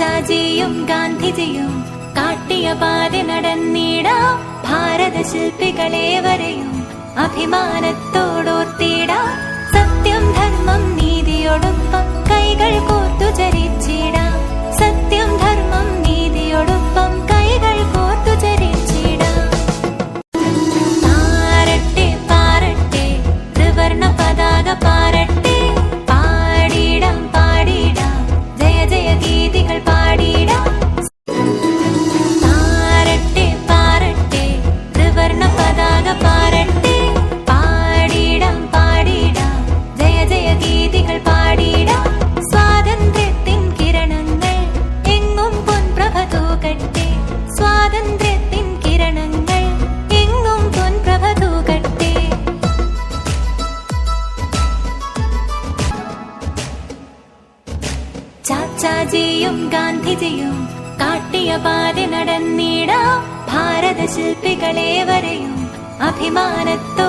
നേതാജിയും ഗാന്ധിജിയും കാട്ടിയ പാത നടന്നിടാം ഭാരത ശില്പികളേവരെയും അഭിമാനത്തോടോർത്തിടാം. ചാച്ചാജിയും ഗാന്ധിജിയും കാട്ടിയ പാതി നടന്നിടാം ഭാരത ശില്പികളേവരെയും അഭിമാനത്തോ